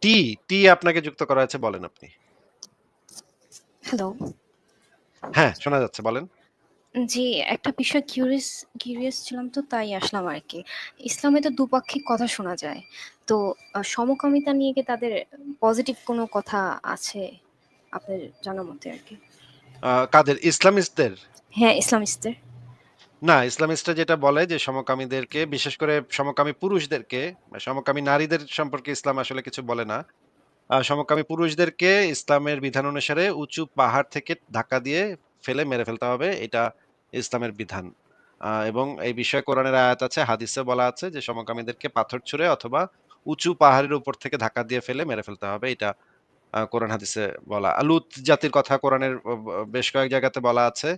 টি, টি আপনাকে যুক্ত করা হয়েছে বলেন আপনি। হ্যালো। হ্যাঁ, শোনা যাচ্ছে বলেন। জি, একটা বিষয় কিউরিয়াস কিউরিয়াস ছিলাম তো তাই আসলাম আরকি। ইসলামে তো দুপাক্ষিক কথা শোনা যায়। তো সমকামিতা নিয়ে কি তাদের পজিটিভ কোনো কথা আছে? আপনার জানা মতে আরকি। আ কাদের ইসলামিস্টদের? হ্যাঁ, ইসলামিস্টদের। না, ইসলামিস্টরা যেটা বলে যে সমকামীদেরকে বিশেষ করে সমকামী পুরুষদেরকে, সমকামী নারীদের সম্পর্কে ইসলাম আসলে কিছু বলে না। সমকামী পুরুষদেরকে ইসলামের বিধান অনুসারে উঁচু পাহাড় থেকে ধাক্কা দিয়ে ফেলে মেরে ফেলতে হবে। এটা ইসলামের বিধান। এবং এই বিষয়ে কোরআনের আয়াত আছে, হাদিসে বলা আছে যে সমকামীদেরকে পাথর ছুঁড়ে অথবা উঁচু পাহাড়ের উপর থেকে ধাক্কা দিয়ে ফেলে মেরে ফেলতে হবে। এটা কোরআন হাদিসে বলা। লূত জাতির কথা কোরআনের বেশ কয়েক জায়গাতে বলা আছে।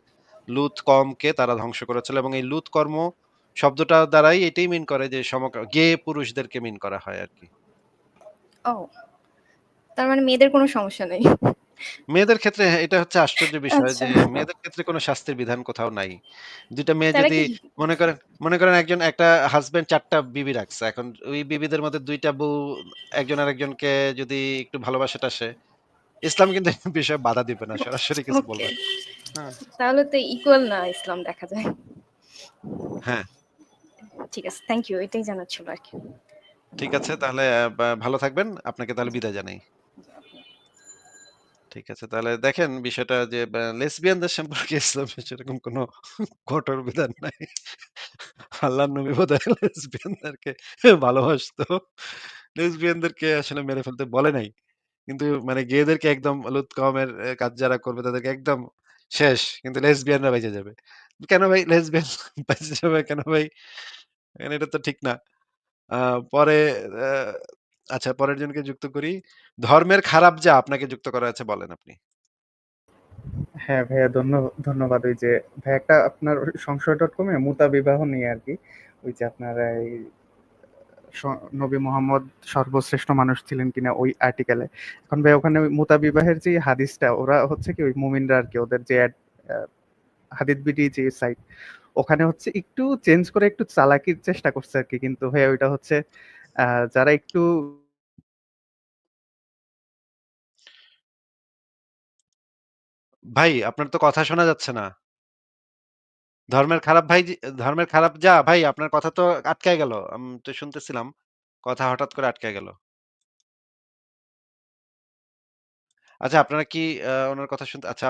লূত কওমকে তারা ধ্বংস করেছিল এবং এই লূত কর্ম শব্দটা দ্বারাই এটাই মিন করে যে গে পুরুষদেরকে মিন করা হয় আরকি। ও। তার মানে মেয়েদের কোনো সমস্যা নেই। মেয়েদের ক্ষেত্রে হ্যাঁ, এটা হচ্ছে আশ্চর্য বিষয় আচ্ছা। যে মেয়েদের ক্ষেত্রে কোনো শাস্তির বিধান কোথাও নাই। দুইটা মেয়ে যদি মনে করেন মনে করেন একজন একটা হাজবেন্ড চারটা বিবি রাখছে। এখন ওই বিবিদের মধ্যে দুইটা বউ একজন আরেকজনকে যদি একটু ভালোবাসে-টাসে, ইসলাম কিন্তু বিষয়ে বাধা দিবে না। সরাসরি কিছু বলবে হ্যাঁ। তাহলে তো ইকুয়াল না ইসলাম দেখা যায়। হ্যাঁ। ঠিক আছে। Thank you. এটাই জানার ছিল আরকি। ঠিক আছে তাহলে ভালো থাকবেন। আপনাকে তাহলে বিদায় জানাই। ঠিক আছে। তাহলে দেখেন বিষয়টা যে ব্যা লেসবিয়ানদের সম্পর্কে ইসলামের সেরকম কোনো কঠোর বিধান নাই। আল্লাহর নবী বোধহয় লেসবিয়ানদেরকে ভালোবাসতো। লেসবিয়ানদেরকে আসলে মেরে ফেলতে বলে নাই। কিন্তু মানে গেদেরকে একদম এ কাজ যারা করবে তাদেরকে একদম শেষ। কিন্তু লেসবিয়ানরা বেঁচে যাবে। কেন ভাই লেসবিয়ান বেঁচে যাবে কেন ভাই? মানে এটা তো ঠিক না। পরে আচ্ছা পরের জনকে যুক্ত করি। ধর্মের খারাপ যা আপনাকে যুক্ত করা আছে বলেন আপনি। হ্যাঁ, ভাইয়া ধন্য ধন্যবাদ। ওই যে ভাই একটা আপনার সংশয়.com এ মুতা বিবাহ নিয়ে আরকি। ওই যে আপনার নবী মোহাম্মদ সর্বশ্রেষ্ঠ মানুষ ছিলেন কিনা ওই আর্টিকেলে। এখন ভাই, ওখানে ওই মুতা বিবাহের যে হাদিসটা, ওরা হচ্ছে কি ওই মুমিনরা আরকি ওদের যে হাদিস বিডি যে সাইট ওখানে হচ্ছে একটু চেঞ্জ করে একটু চালাকির চেষ্টা করছে আরকি। কিন্তু ভাইয়া, ওইটা হচ্ছে যারা একটু ভাই, আপনার তো কথা শোনা যাচ্ছে না। ধর্মের খারাপ ভাই ধর্মের খারাপ যা ভাই আপনার কথা তো আটকায় গেল। আমি তো শুনতেছিলাম। কথা হঠাৎ করে আটকায় গেল। আচ্ছা আপনারা কি আ উনার কথা শুনতে আচ্ছা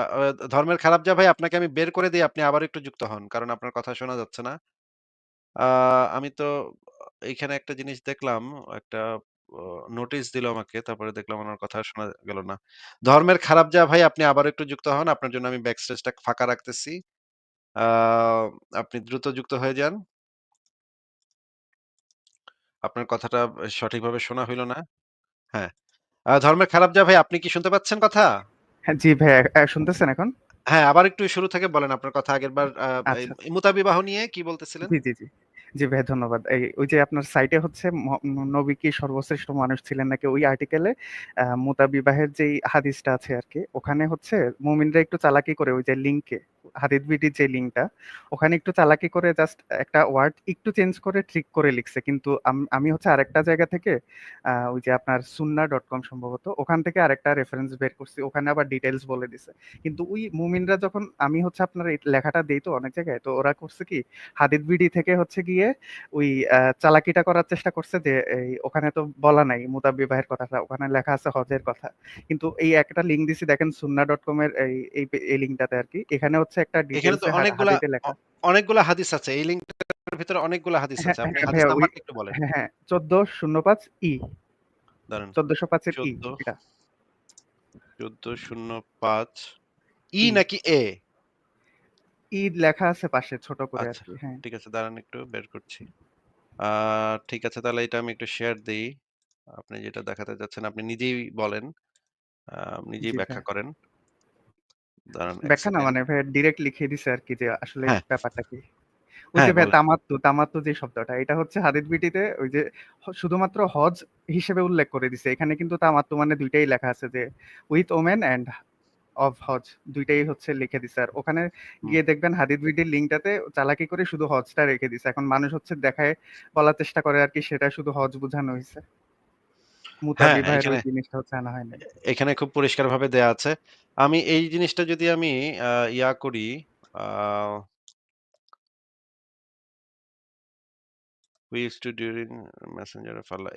ধর্মের খারাপ যা ভাই আপনাকে আমি বের করে দেই আপনি আবার একটু যুক্ত হন। কারণ আপনার কথা শোনা যাচ্ছে না। আমি তো এইখানে একটা জিনিস দেখলাম, একটা অ নোটিস দিল আমাকে। তারপরে দেখলাম উনার কথা শোনা গেল না। ধর্মের খারাপ যা ভাই আপনি আবার একটু যুক্ত হন। আপনার জন্য আমি ব্যাক স্টেজটা ফাঁকা রাখতেছি। আপনি দ্রুত যুক্ত হয়ে যান। আপনার কথাটা সঠিকভাবে শোনা হইল না। হ্যাঁ। ধর্মের খারাপ যা ভাই আপনি কি শুনতে পাচ্ছেন কথা? হ্যাঁ, জি ভাইয়া আ শুনতেছেন এখন? হ্যাঁ, আবার একটু শুরু থেকে বলেন আপনার কথা আগেরবার আ এই আচ্ছা। মুতা বিবাহ নিয়ে কি বলতেছিলেন? জি, জি, জি। জি ভাই ধন্যবাদ। এই ওই যে আপনার সাইটে হচ্ছে নবী কি সর্বশ্রেষ্ঠ মানুষ ছিলেন নাকি ওই আর্টিকেলে মুতা বিবাহের যেই হাদিসটা আছে আর কি ওখানে হচ্ছে মুমিনরা একটু চালাকি করে ওই যে লিংকে হাদিস বিডির যে লিঙ্কটা, ওখানে একটু চালাকি করে জাস্ট একটা ওয়ার্ড একটু চেঞ্জ করে ট্রিক করে লিখছে। কিন্তু আমি হচ্ছে আরেকটা জায়গা থেকে ওই যে আপনার সুন্নাহ.কম সম্ভবত, ওখান থেকে আরেকটা রেফারেন্স বের করছি। ওখানে আবার ডিটেইলস বলে দিছে। কিন্তু ওই মুমিনরা যখন, আমি হচ্ছে আপনার এই লেখাটা দেই তো অনেক জায়গায়। তো ওরা করছে কি হাদিস বিডি থেকে হচ্ছে গিয়ে ওই চালাকিটা করার চেষ্টা করছে যে ওখানে তো বলা নাই মুতা বিবাহের কথাটা। ওখানে লেখা আছে হজের কথা। কিন্তু এই একটা লিঙ্ক দিছি, দেখেন সুন্না ডট কম এর এই এই এই লিংকটাতে আরকি। এখানে হচ্ছে একটা এখানে তো অনেকগুলা হাদিসে। অনেকগুলা আছে। এই লিংকটার ভিতরে অনেকগুলা হাদিস হ্যাঁ, আছে। আপনি হ্যাঁ হাদিস নাম্বারটা একটু বলেন। হ্যাঁ, হ্যাঁ ১৪০৫ ই। দাঁড়ান। ১৪০৫ এর ই এটা। ১৪০৫ ই। নাকি এ? ই লেখা আছে পাশে ছোট করে আচ্ছা, হ্যাঁ। ঠিক আছে দাঁড়ান একটু বের করছি। ঠিক আছে তাহলে এটা আমি একটু শেয়ার দেই। আপনি যেটা দেখাতে চাচ্ছেন আপনি নিজেই বলেন। নিজেই ব্যাখ্যা করেন। দাঁড়ান ১ ব্যাখ্যা না মানে ডিরেক্ট লিখে দিছে আরকি যে আসলে হ্যাঁ। ব্যাপারটা কি। ওই হ্যাঁ, যে তামাত্তু, তামাত্তু যে শব্দটা এটা হচ্ছে হাদিস বিডিতে ওই যে শুধুমাত্র হজ হিসেবে উল্লেখ করে দিছে। এখানে কিন্তু তামাত্তু মানে ২ টাই লেখা আছে যে উইথ ওমেন অ্যান্ড অফ হজ ২ টাই হচ্ছে লিখে দিছে। আর ওখানে গিয়ে দেখবেন হাদিস বিডির লিংকটাতে চালাকি করে শুধু হজটা রেখে দিছে। এখন মানুষ হচ্ছে দেখায় বলার চেষ্টা করে আরকি সেটা শুধু হজ বুঝানো হইছে। হ্যাঁ, এখানে জিনিসটা হচ্ছে আনা এখানে খুব পরিষ্কারভাবে দেয়া আছে। আমি এই জিনিসটা যদি আমি ইয়া করি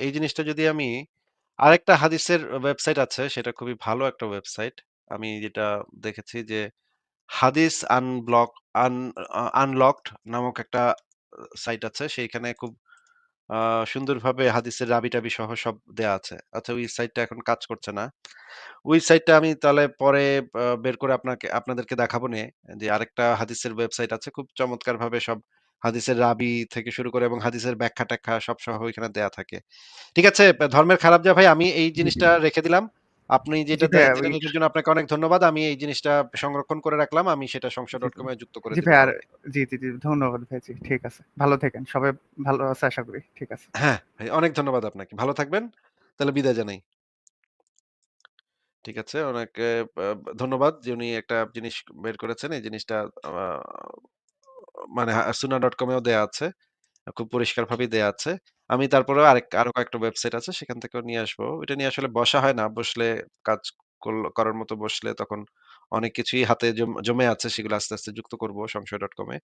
এই জিনিসটা যদি আমি আরেকটা হাদিসের ওয়েবসাইট আছে সেটা খুবই ভালো একটা ওয়েবসাইট। আমি যেটা দেখেছি যে হাদিস আনব্লক আন আনলকড নামক একটা সাইট আছে। সেইখানে খুব আ সুন্দরভাবে হাদিসের রাবি-টাবি সহ সব দেয়া আছে। আচ্ছা ওই সাইটটা এখন কাজ করছে না। ওই সাইটটা আমি তাহলে পরে বের করে আপনাকে আপনাদেরকে দেখাবো নে যে আরেকটা হাদিসের ওয়েবসাইট আছে। খুব চমৎকার ভাবে সব হাদিসের রাবি থেকে শুরু করে এবং হাদিসের ব্যাখ্যা-ট্যাখ্যা সব সহ ওইখানে দেয়া থাকে। ঠিক আছে? ধর্মের খারাপ যা ভাই আমি এই। জিনিসটা রেখে দিলাম। আপনি যেটা দে ভাইয়া ওই জেনে জন্য আপনাকে অনেক ধন্যবাদ। আমি এই জিনিসটা সংরক্ষণ করে রাখলাম। আমি সেটা। সংশয়.com এ যুক্ত করে জি ভাই আর জি, জি, জি ধন্যবাদ ভাই। জি, ঠিক আছে। ভালো থাকেন। সবাই ভালো আছে আশা করি। ঠিক আছে। হ্যাঁ, অনেক ধন্যবাদ আপনাকে। ভালো থাকবেন। তাহলে বিদায় জানাই। ঠিক আছে। অনেক ধন্যবাদ যে উনি একটা জিনিস বের করেছেন। এই জিনিসটা মানে হা সুন্নাহ.com এও দেয়া আছে। খুব পরিষ্কার পরিষ্কারভাবেই দেয়া আছে। আমি তারপরেও আরেক আরও কয়েকটা ওয়েবসাইট আছে সেখান থেকেও নিয়ে আসব। ওইটা নিয়ে আসলে বসা হয় না। বসলে কাজ করার মতো বসলে তখন অনেক কিছুই হাতে জম আছে সেগুলো আস্তে, আস্তে যুক্ত করব সংশয়.com এ।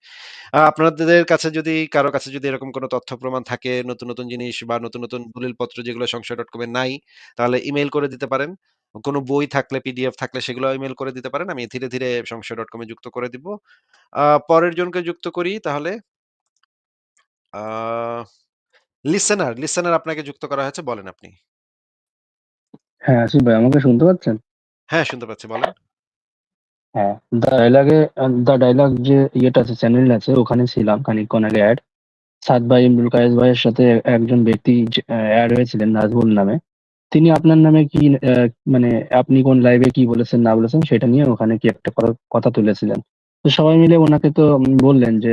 আ আপনাদের কাছে যদি কারও কাছে যদি এরকম কোনো তথ্য প্রমাণ থাকে, নতুন, নতুন জিনিস বা নতুন, নতুন দলিলপত্র যেগুলো সংশয়.com এ নাই, তাহলে ইমেইল করে দিতে পারেন। কোনো বই থাকলে, পিডিএফ থাকলে সেগুলো ইমেইল করে দিতে পারেন। আমি ধীরে, ধীরে সংশয়.com এ যুক্ত করে দিব। আ পরের জনকে যুক্ত করি তাহলে। আ লিসেনার, লিসেনার আপনাকে যুক্ত করা হয়েছে বলেন আপনি। হ্যাঁ, আসিফ ভাই আমাকে শুনতে পাচ্ছেন? হ্যাঁ, শুনতে পাচ্ছি বলেন। হ্যাঁ, দ্য ডায়ালগে দ্য ডায়ালগ যে ইয়েটা আছে চ্যানেল আছে ওখানে ছিলাম খানিকক্ষণ আগে এড। সাদ ভাই, ইমরুল কায়েস ভাইয়ের সাথে একজন ব্যক্তি যে অ্যা হয়েছিলেন নাজমুল নামে। তিনি আপনার নামে কি মানে আপনি কোন লাইভে কি বলেছেন না বলেছেন সেটা নিয়ে ওখানে কি একটা কথা তুলেছিলেন। তো সবাই মিলে ওনাকে তো বললেন যে,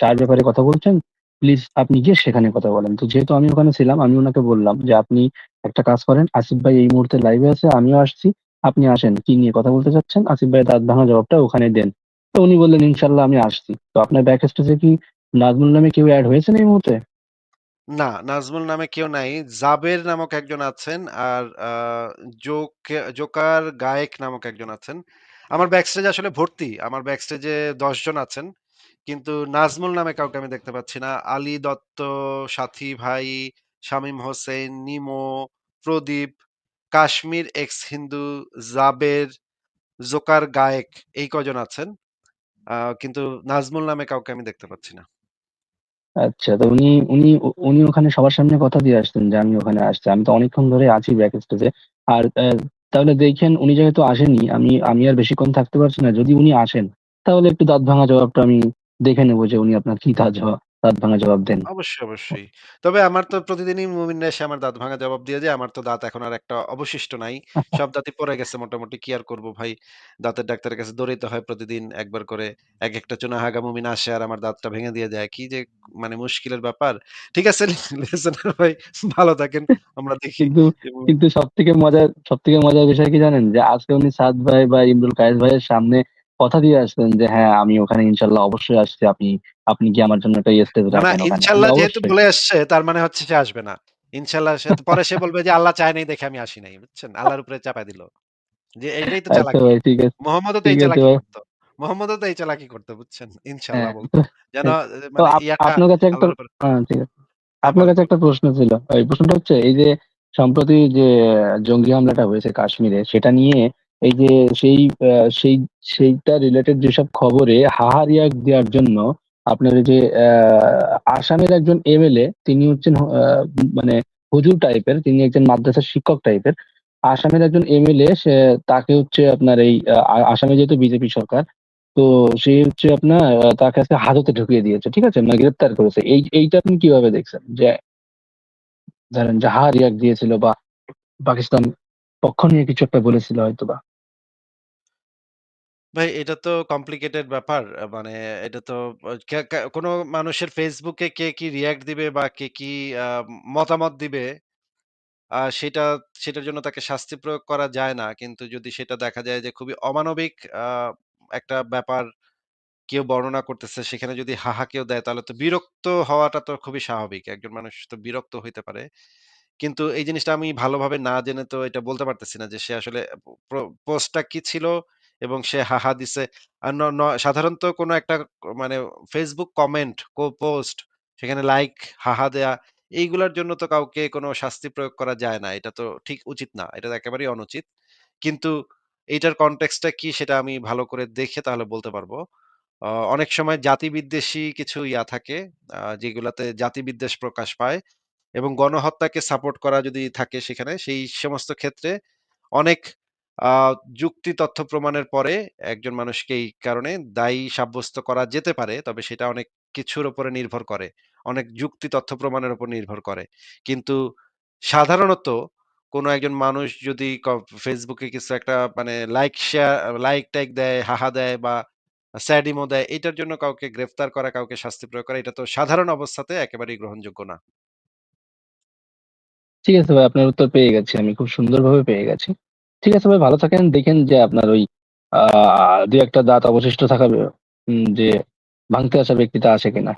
চার ব্যাপারে কথা বলছেন প্লিজ আপনি গিয়ে সেখানে কথা বলেন।" তো যেহেতু আমি ওখানে ছিলাম আমি ওনাকে বললাম যে, "আপনি একটা কাজ করেন, আসিফ ভাই এই মুহূর্তে লাইভে আছে, আমিও আসছি। আপনি আসেন। কি নিয়ে কথা বলতে চাচ্ছেন?" আসিফ ভাই দাঁত ভাঙা জবাবটা ওখানে দেন। তো উনি বললেন, ইনশাল্লাহ আমি আসছি।" তো আপনার ব্যাক স্টেজে কি নাজমুল নামে কেউ এড হয়েছেন এই মুহূর্তে? না, নাজমুল নামে কেউ নাই। জাবের নামক একজন আছেন আর জোকার গায়েক নামক একজন আছেন। আমার ব্যাকস্টেজ আসলে ভর্তি। আমার ব্যাকস্টেজে ১০ জন আছেন। কিন্তু নাজমুল নামে কাউকে আমি দেখতে পাচ্ছি না। আলী দত্ত, সাথী ভাই, Shamim Hossain, Nemo, Pradip, Kashmir X Hindu, Jaber, Joker গায়েক এই কজন আছেন। কিন্তু নাজমুল নামে কাউকে আমি দেখতে পাচ্ছি না। আচ্ছা তো উনি উনি উনি ওখানে সবার সামনে কথা দিয়ে আসতেন যে, "আমি ওখানে আসছি।" আমি তো অনেকক্ষণ ধরে আছি ব্যাক স্টেজে। আর তাহলে দেখেন উনি যেহেতু আসেননি, আমি আমি আর বেশিক্ষণ থাকতে পারছি না। যদি উনি আসেন, তাহলে একটু দাঁত ভাঙা জবাবটা আমি দেখে নেব যে উনি আপনার কি দাত জবাব দাঁত ভাঙা জবাব দেন। অবশ্যই, অবশ্যই। তবে আমার তো প্রতিদিনই মুমিনরা এসে আমার দাঁত ভাঙা জবাব দিয়ে যায়। আমার তো দাঁত এখন আর একটা অবশিষ্ট নাই। সব দাঁতই পড়ে গেছে মোটামুটি। কি আর করব ভাই? দাঁতের ডাক্তারের কাছে দৌড়াইতে হয় প্রতিদিন একবার করে। একেকটা চুনাহাগা মুমিন আসে আর আমার দাঁতটা ভেঙে দিয়ে যায়। কি যে মানে মুশকিলের ব্যাপার। ঠিক আছে লিসেনার ভাই ভালো থাকেন। আমরা দেখি কিন্তু এবং কিন্তু সবথেকে মজার সবথেকে মজার বিষয় কি জানেন? যে আজকে উনি সাদ ভাই বা ইমরুল কায়েস ভাইয়ের সামনে কথা দিয়ে আসবেন যে, "হ্যাঁ, আমি ওখানে ইনশাল্লাহ অবশ্যই আসছি। আপনি আপনি গিয়ে আমার জন্য একটা স্টেজ না, না রাখেন ওখানে।" আমি ইনশাআল্লাহ যেহেতু বলে আসছে তার মানে হচ্ছে সে আসবে না। ইনশাল্লাহ সে পরে সে বলবে যে আল্লাহ চায় নাই দেখে আমি আসি নাই। বুঝছেন? আল্লাহর উপরে চাপায় দিল। যে এটাই তো আচ্ছা চালাকি। ভাই ঠিক আছে, মোহাম্মদও তো এই চালাকি। করত। মোহাম্মদও তো এই চালাকি করত বুঝছেন? হ্যাঁ, ইনশাআল্লাহ তো বলতো। যেন হ্যাঁ, মানে আপ আপনার কাছে একটা আল্লাহর ঠিক আছে। হ্যাঁ, আপনার কাছে একটা প্রশ্ন ছিল। এই প্রশ্নটা হচ্ছে এই যে সম্প্রতি যে জঙ্গি হামলাটা হয়েছে কাশ্মীরে সেটা নিয়ে এই যে সেই সেই সেইটা রিলেটেড যেসব খবরে হা, হা রিঅ্যাক্ট দেওয়ার জন্য আপনার যে আসামের একজন এমএলএ তিনি হচ্ছেন মানে হুজুর টাইপের, তিনি একজন মাদ্রাসার শিক্ষক টাইপের। আসামের একজন এমএলএ সে তাকে হচ্ছে আপনার এই আসামে যেহেতু বিজেপি সরকার, তো সে হচ্ছে আপনার তাকে আজকে হাজতে ঢুকিয়ে দিয়েছে। ঠিক আছে? মানে গ্রেপ্তার করেছে। এই এইটা আপনি কীভাবে দেখছেন? যে ধরেন যে হা রিঅ্যাক্ট দিয়েছিল বা পাকিস্তান পক্ষ নিয়ে কিছু একটা বলেছিল হয়তোবা। ভাই এটা তো কমপ্লিকেটেড ব্যাপার। মানে এটা তো কোন মানুষের ফেসবুকে কে কি রিঅ্যাক্ট দিবে বা কে কি মতামত দিবে সেটা সেটার জন্য তাকে শাস্তি প্রয়োগ করা যায় না। কিন্তু যদি সেটা দেখা যায় যে খুবই অমানবিক একটা ব্যাপার কেউ বর্ণনা করতেছে সেখানে যদি হা, হা কেউ দেয় তাহলে তো বিরক্ত হওয়াটা তো খুবই স্বাভাবিক। একজন মানুষ তো বিরক্ত হইতে পারে। কিন্তু এই জিনিসটা আমি ভালোভাবে না জেনে তো এটা বলতে পারতেছি না যে সে আসলে পোস্টটা কি ছিল এবং সে হা, হা দিছে। আর সাধারণত কোনো একটা মানে ফেসবুক কমেন্ট, কো পোস্ট সেখানে লাইক, হা, হা দেয়া এইগুলার জন্য তো কাউকে কোনো শাস্তি প্রয়োগ করা যায় না। এটা তো ঠিক উচিত না। এটা একেবারেই অনুচিত। কিন্তু এইটার কনটেক্সট কি সেটা আমি ভালো করে দেখে তাহলে বলতে পারব। অনেক সময় জাতিবিদ্বেষী কিছু ইয়া থাকে যেগুলাতে জাতিবিদ্বেষ প্রকাশ পায় এবং গণহত্যাকে সাপোর্ট করা যদি থাকে সেখানে সেই সমস্ত ক্ষেত্রে অনেক যুক্তি তথ্য প্রমাণের পরে একজন মানুষকে এই কারণে দায়ী সাব্যস্ত করা যেতে পারে। তবে সেটা অনেক কিছুর উপরে নির্ভর করে। অনেক যুক্তি তথ্য প্রমাণের উপর নির্ভর করে। কিন্তু সাধারণত কোনো একজন মানুষ যদি ফেসবুকে কিছু একটা মানে লাইক শেয়ার লাইক-টাইক দেয়, হা, হা দেয় বা স্যাড ইমো দেয়, এটার জন্য কাউকে গ্রেফতার করা, কাউকে শাস্তি প্রয়োগ করা এটা তো সাধারণ অবস্থাতে একেবারেই গ্রহণযোগ্য না। ঠিক আছে ভাই আপনার উত্তর পেয়ে গেছি আমি। খুব সুন্দরভাবে পেয়ে গেছি। ঠিক আছে ভাই ভালো থাকেন। দেখেন যে আপনার ওই দু একটা দাঁত অবশিষ্ট থাকা উম যে ভাঙতে আসা ব্যক্তিটা আসে কিনা।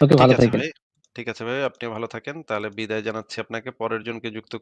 ওকে ঠিক ভালো আছে থাকেন। ভাই। ঠিক আছে ভাই। আপনি ভালো থাকেন। তাহলে বিদায় জানাচ্ছি আপনাকে। পরের জনকে যুক্ত